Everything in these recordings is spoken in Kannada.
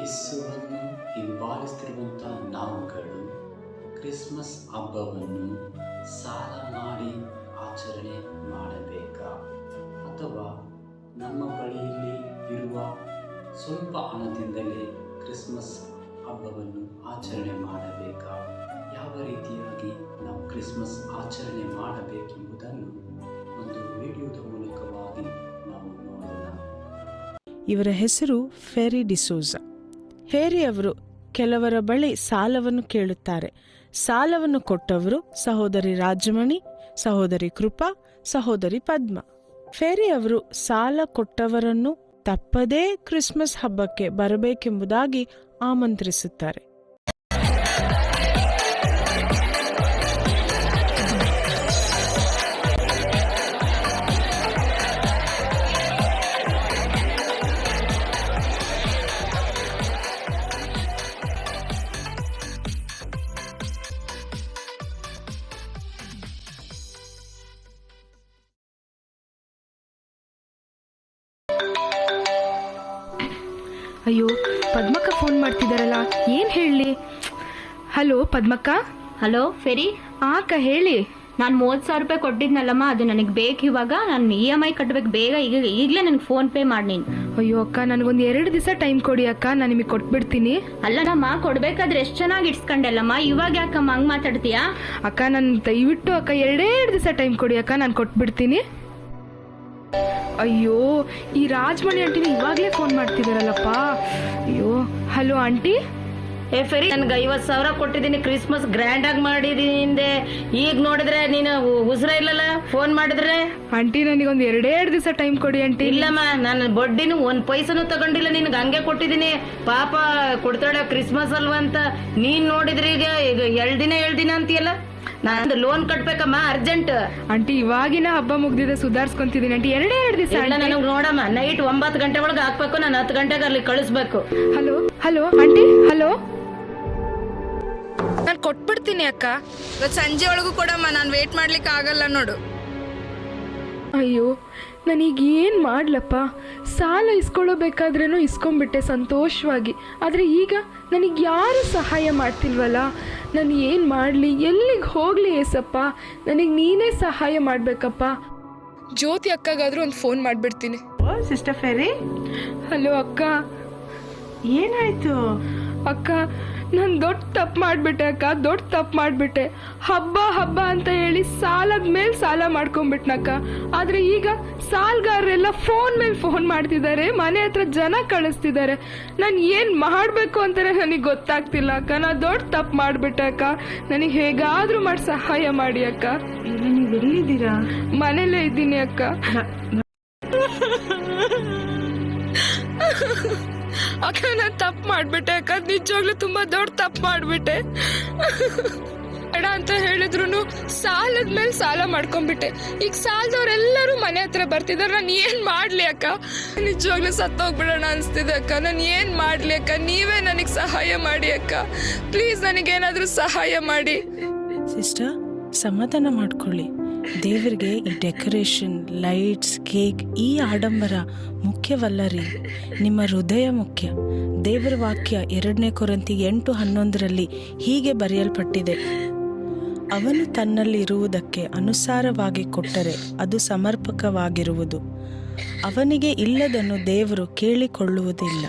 ಯೇಸುವನ್ನು ಹಿಂಬಾಲಿಸ್ತಿರುವಂಥ ನಾವುಗಳು ಕ್ರಿಸ್ಮಸ್ ಹಬ್ಬವನ್ನು ಸಾಲ ಮಾಡಿ ಆಚರಣೆ ಮಾಡಬೇಕಾ? ಅಥವಾ ನಮ್ಮ ಬಳಿಯಲ್ಲಿ ಇರುವ ಸ್ವಲ್ಪ ಹಣದಿಂದಲೇ ಕ್ರಿಸ್ಮಸ್ ಹಬ್ಬವನ್ನು ಆಚರಣೆ ಮಾಡಬೇಕಾ? ಯಾವ ರೀತಿಯಾಗಿ ನಾವು ಕ್ರಿಸ್ಮಸ್ ಆಚರಣೆ ಮಾಡಬೇಕೆಂಬುದನ್ನು ಒಂದು ವಿಡಿಯೋದ ಮೂಲಕವಾಗಿ ನಾವು ನೋಡೋಣ. ಇವರ ಹೆಸರು ಫೆರಿ ಡಿಸೋಜ ಫೇರಿ ಅವರು ಕೆಲವರ ಬಳಿ ಸಾಲವನ್ನು ಕೇಳುತ್ತಾರೆ. ಸಾಲವನ್ನು ಕೊಟ್ಟವರು ಸಹೋದರಿ ರಾಜಮಣಿ, ಸಹೋದರಿ ಕೃಪಾ, ಸಹೋದರಿ ಪದ್ಮ. ಫೇರಿಯವರು ಸಾಲ ಕೊಟ್ಟವರನ್ನು ತಪ್ಪದೇ ಕ್ರಿಸ್ಮಸ್ ಹಬ್ಬಕ್ಕೆ ಬರಬೇಕೆಂಬುದಾಗಿ ಆಮಂತ್ರಿಸುತ್ತಾರೆ. ಅಯ್ಯೋ ಪದ್ಮಕ್ಕ ಫೋನ್ ಮಾಡ್ತಿದ್ದಾರಲ್ಲ ಏನು ಹೇಳಲಿ ಹಲೋ ಪದ್ಮಕ್ಕ? Hello ferry? ಆ ಅಕ್ಕ ಹೇಳಿ. ನಾನು ಮೂವತ್ತು ಸಾವಿರ ರೂಪಾಯಿ ಕೊಟ್ಟಿದ್ನಲ್ಲಮ್ಮ ಅದು ನನಗೆ ಬೇಕು ಇವಾಗ ನಾನು ಇ ಎಂ ಐ ಕಟ್ಟಬೇಕು ಬೇಗ ಈಗ ಈಗಲೇ ನನಗೆ ಫೋನ್ ಪೇ ಮಾಡಿ ನೀನು. ಅಯ್ಯೋ ಅಕ್ಕ ನನಗೊಂದು ಎರಡು ದಿವಸ ಟೈಮ್ ಕೊಡಿ ಅಕ್ಕ ನಾನು ನಿಮಗೆ ಕೊಟ್ಬಿಡ್ತೀನಿ. ಅಲ್ಲನಮ್ಮ ಕೊಡಬೇಕಾದ್ರೆ ಎಷ್ಟು ಚೆನ್ನಾಗಿ ಇಡ್ಸ್ಕೊಂಡೆಲ್ಲಮ್ಮ ಇವಾಗ ಯಾಕಮ್ಮ ಹಂಗೆ ಮಾತಾಡ್ತೀಯಾ? ಅಕ್ಕ ನಾನು ದಯವಿಟ್ಟು ಅಕ್ಕ ಎರಡೇ ಎರಡು ದಿವಸ ಟೈಮ್ ಕೊಡಿ ಅಕ್ಕ ನಾನು ಕೊಟ್ಬಿಡ್ತೀನಿ. ಅಯ್ಯೋ ಈ ರಾಜಮಣಿ ಆಂಟಿನ ಇವಾಗಲೇ ಫೋನ್ ಮಾಡ್ತಿದಾರಲ್ಲಪ್ಪ. ಅಯ್ಯೋ ಹಲೋ ಆಂಟಿ? ಏ ಫೆರಿ ನನ್ಗೆ ಐವತ್ತು ಸಾವಿರ ಕೊಟ್ಟಿದ್ದೀನಿ ಕ್ರಿಸ್ಮಸ್ ಗ್ರ್ಯಾಂಡ್ ಆಗಿ ಮಾಡಿದೀನಿ ಹಿಂದೆ. ಈಗ ನೋಡಿದ್ರೆ ನೀನು ಉಸಿರ ಇಲ್ಲಲ್ಲ ಫೋನ್ ಮಾಡಿದ್ರೆ? ಆಂಟಿ ನನಗೊಂದು ಎರಡೇ ಎರಡು ದಿವಸ ಟೈಮ್ ಕೊಡಿ ಆಂಟಿ. ಇಲ್ಲಮ್ಮ ನಾನು ಬಡ್ಡಿನೂ ಒಂದ್ ಪೈಸನು ತಗೊಂಡಿಲ್ಲ ನಿನ್ಗೆ ಹಂಗೆ ಕೊಟ್ಟಿದ್ದೀನಿ. ಪಾಪ ಕೊಡ್ತಾಳೆ ಕ್ರಿಸ್ಮಸ್ ಅಲ್ವಾ ಅಂತ ನೀನ್ ನೋಡಿದ್ರೆ ಈಗ ಈಗ ಎರಡು ದಿನ ಎರಡು ದಿನ ಅಂತೀಯಲ್ಲ? ನಾನು ಲೋನ್ ಕಟ್ಬೇಕಮ್ಮ ಅರ್ಜೆಂಟ್ ಆಂಟಿ ಇವಾಗಿನ ಹಬ್ಬ ಮುಗ್ದಿದೆ ಸುಧಾರ್ಸ್ಕೊಂತಿದೀನಿ ಆಂಟಿ. ಎರಡೇ ಎರಡು ದಿವಸ ಇಲ್ಲ ನನಗೆ ನೋಡಮ್ಮ ನೈಟ್ ಒಂಬತ್ತು ಗಂಟೆ ಒಳಗೆ ಹಾಕ್ಬೇಕು ನಾನು ಹತ್ತು ಗಂಟೆಗೆ ಅಲ್ಲಿ ಕಳಿಸ್ಬೇಕು. Hello hello aunty hello. ನಾನು ಕೊಟ್ಬಿಡ್ತೀನಿ ಅಕ್ಕ. ಇವತ್ತು ಸಂಜೆ ಒಳಗೂ ಕೊಡಮ್ಮ ನಾನು ವೇಟ್ ಮಾಡ್ಲಿಕ್ಕೆ ಆಗಲ್ಲ ನೋಡು. ಅಯ್ಯೋ ನನಗೆ ಏನು ಮಾಡ್ಲಪ್ಪ? ಸಾಲ ಇಸ್ಕೊಳ್ಳೋಬೇಕಾದ್ರೂ ಇಸ್ಕೊಂಬಿಟ್ಟೆ ಸಂತೋಷವಾಗಿ. ಆದರೆ ಈಗ ನನಗೆ ಯಾರು ಸಹಾಯ ಮಾಡ್ತಿಲ್ವಲ್ಲ? ನಾನು ಏನು ಮಾಡಲಿ? ಎಲ್ಲಿಗೆ ಹೋಗಲಿ ಏಸಪ್ಪ? ನನಗೆ ನೀನೇ ಸಹಾಯ ಮಾಡಬೇಕಪ್ಪ. ಜ್ಯೋತಿ ಅಕ್ಕಗಾದರೂ ಒಂದು ಫೋನ್ ಮಾಡಿಬಿಡ್ತೀನಿ. Sister ferry? ಹಲೋ ಅಕ್ಕ. ಏನಾಯಿತು? ಅಕ್ಕ ನಾನು ದೊಡ್ಡ ತಪ್ಪು ಮಾಡಿಬಿಟ್ಟೆ ಅಕ್ಕ ದೊಡ್ಡ ತಪ್ಪು ಮಾಡಿಬಿಟ್ಟೆ. ಹಬ್ಬ ಹಬ್ಬ ಅಂತ ಹೇಳಿ ಸಾಲದ ಮೇಲೆ ಸಾಲ ಮಾಡ್ಕೊಂಡ್ಬಿಟ್ನಕ್ಕ ಆದರೆ ಈಗ ಸಾಲಗಾರರೆಲ್ಲ ಫೋನ್ ಮೇಲೆ ಫೋನ್ ಮಾಡ್ತಿದ್ದಾರೆ ಮನೆ ಹತ್ರ ಜನ ಕಳಿಸ್ತಿದ್ದಾರೆ. ನಾನು ಏನು ಮಾಡಬೇಕು ಅಂತಲೇ ನನಗೆ ಗೊತ್ತಾಗ್ತಿಲ್ಲ ಅಕ್ಕ. ನಾನು ದೊಡ್ಡ ತಪ್ಪು ಮಾಡಿಬಿಟ್ಟೆ ಅಕ್ಕ. ನನಗೆ ಹೇಗಾದರೂ ಮಾಡಿ ಸಹಾಯ ಮಾಡಿ ಅಕ್ಕ. ನೀವು ಎಲ್ಲಿದ್ದೀರಾ? ಮನೇಲೇ ಇದ್ದೀನಿ ಅಕ್ಕ. ಅಕ್ಕ ನಾನು ತಪ್ಪು ಮಾಡಿಬಿಟ್ಟೆ. ಅಕ್ಕ ನಿಜವಾಗ್ಲೂ ತುಂಬಾ ದೊಡ್ಡ ತಪ್ಪು ಮಾಡಿಬಿಟ್ಟೆ. ಬೇಡ ಅಂತ ಹೇಳಿದ್ರು ಸಾಲದ ಮೇಲೆ ಸಾಲ ಮಾಡ್ಕೊಂಡ್ಬಿಟ್ಟೆ. ಈಗ ಸಾಲದವ್ರೆಲ್ಲರೂ ಮನೆ ಹತ್ರ ಬರ್ತಿದ್ದಾರೆ ನಾನು ಏನು ಮಾಡಲಿ ಅಕ್ಕ? ನಿಜವಾಗ್ಲೂ ಸತ್ತೋಗ್ಬಿಡೋಣ ಅನಿಸ್ತಿದೆ ಅಕ್ಕ. ನಾನು ಏನು ಮಾಡಲಿ ಅಕ್ಕ? ನೀವೇ ನನಗೆ ಸಹಾಯ ಮಾಡಿ ಅಕ್ಕ. ಪ್ಲೀಸ್ ನನಗೇನಾದರೂ ಸಹಾಯ ಮಾಡಿ. ಸಿಸ್ಟರ್ ಸಮಾಧಾನ ಮಾಡ್ಕೊಳ್ಳಿ. ದೇವರಿಗೆ ಈ ಡೆಕೋರೇಷನ್, ಲೈಟ್ಸ್, ಕೇಕ್ ಈ ಆಡಂಬರ ಮುಖ್ಯವಲ್ಲ ರೀ ನಿಮ್ಮ ಹೃದಯ ಮುಖ್ಯ. ದೇವರ ವಾಕ್ಯ ಎರಡನೇ ಕೊರಂತಿ ಎಂಟು ಹನ್ನೊಂದರಲ್ಲಿ ಹೀಗೆ ಬರೆಯಲ್ಪಟ್ಟಿದೆ. ಅವನು ತನ್ನಲ್ಲಿ ಇರುವುದಕ್ಕೆ ಅನುಸಾರವಾಗಿ ಕೊಟ್ಟರೆ ಅದು ಸಮರ್ಪಕವಾಗಿರುವುದು. ಅವನಿಗೆ ಇಲ್ಲದನ್ನು ದೇವರು ಕೇಳಿಕೊಳ್ಳುವುದಿಲ್ಲ.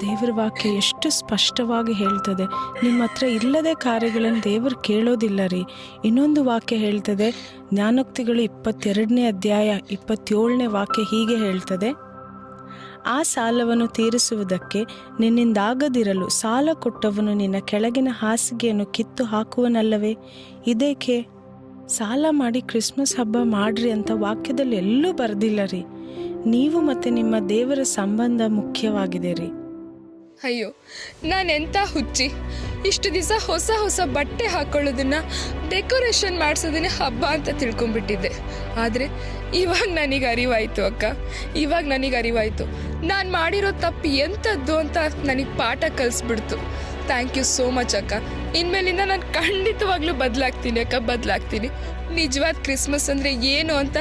ದೇವರ ವಾಕ್ಯ ಎಷ್ಟು ಸ್ಪಷ್ಟವಾಗಿ ಹೇಳ್ತದೆ. ನಿಮ್ಮ ಹತ್ರ ಇಲ್ಲದೆ ಕಾರ್ಯಗಳನ್ನು ದೇವರು ಕೇಳೋದಿಲ್ಲ ರೀ. ಇನ್ನೊಂದು ವಾಕ್ಯ ಹೇಳ್ತದೆ, ಜ್ಞಾನೋಕ್ತಿಗಳು ಇಪ್ಪತ್ತೆರಡನೇ ಅಧ್ಯಾಯ ಇಪ್ಪತ್ತೇಳನೇ ವಾಕ್ಯ ಹೀಗೆ ಹೇಳ್ತದೆ, ಆ ಸಾಲವನ್ನು ತೀರಿಸುವುದಕ್ಕೆ ನಿನ್ನಿಂದಾಗದಿರಲು ಸಾಲ ಕೊಟ್ಟವನು ನಿನ್ನ ಕೆಳಗಿನ ಹಾಸಿಗೆಯನ್ನು ಕಿತ್ತು ಹಾಕುವನಲ್ಲವೇ? ಇದೇಕೆ? ಸಾಲ ಮಾಡಿ ಕ್ರಿಸ್ಮಸ್ ಹಬ್ಬ ಮಾಡ್ರಿ ಅಂತ ವಾಕ್ಯದಲ್ಲಿ ಎಲ್ಲೂ ಬರೆದಿಲ್ಲ ರೀ. ನೀವು ಮತ್ತು ನಿಮ್ಮ ದೇವರ ಸಂಬಂಧ ಮುಖ್ಯವಾಗಿದೆ ರೀ. ಅಯ್ಯೋ ನಾನೆಂಥ ಹುಚ್ಚಿ? ಇಷ್ಟು ದಿವಸ ಹೊಸ ಹೊಸ ಬಟ್ಟೆ ಹಾಕೊಳ್ಳೋದನ್ನು ಡೆಕೋರೇಷನ್ ಮಾಡಿಸೋದನ್ನೇ ಹಬ್ಬ ಅಂತ ತಿಳ್ಕೊಂಬಿಟ್ಟಿದ್ದೆ ಆದರೆ ಇವಾಗ ನನಗೆ ಅರಿವಾಯಿತು ಅಕ್ಕ. ಇವಾಗ ನನಗೆ ಅರಿವಾಯಿತು. ನಾನು ಮಾಡಿರೋ ತಪ್ಪು ಎಂಥದ್ದು ಅಂತ ನನಗೆ ಪಾಠ ಕಲಿಸ್ಬಿಡ್ತು. ಥ್ಯಾಂಕ್ ಯು ಸೋ ಮಚ್ ಅಕ್ಕ. ಇನ್ಮೇಲಿಂದ ನಾನು ಖಂಡಿತವಾಗ್ಲೂ ಬದಲಾಗ್ತೀನಿ ಅಕ್ಕ, ಬದಲಾಗ್ತೀನಿ. ನಿಜವಾದ ಕ್ರಿಸ್ಮಸ್ ಅಂದರೆ ಏನು ಅಂತ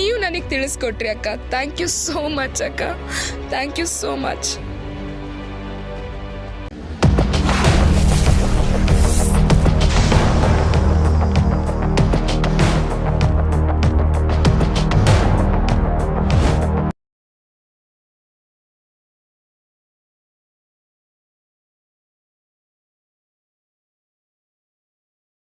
ನೀವು ನನಗೆ ತಿಳಿಸ್ಕೊಟ್ರಿ ಅಕ್ಕ. ಥ್ಯಾಂಕ್ ಯು ಸೋ ಮಚ್ ಅಕ್ಕ. Thank you so much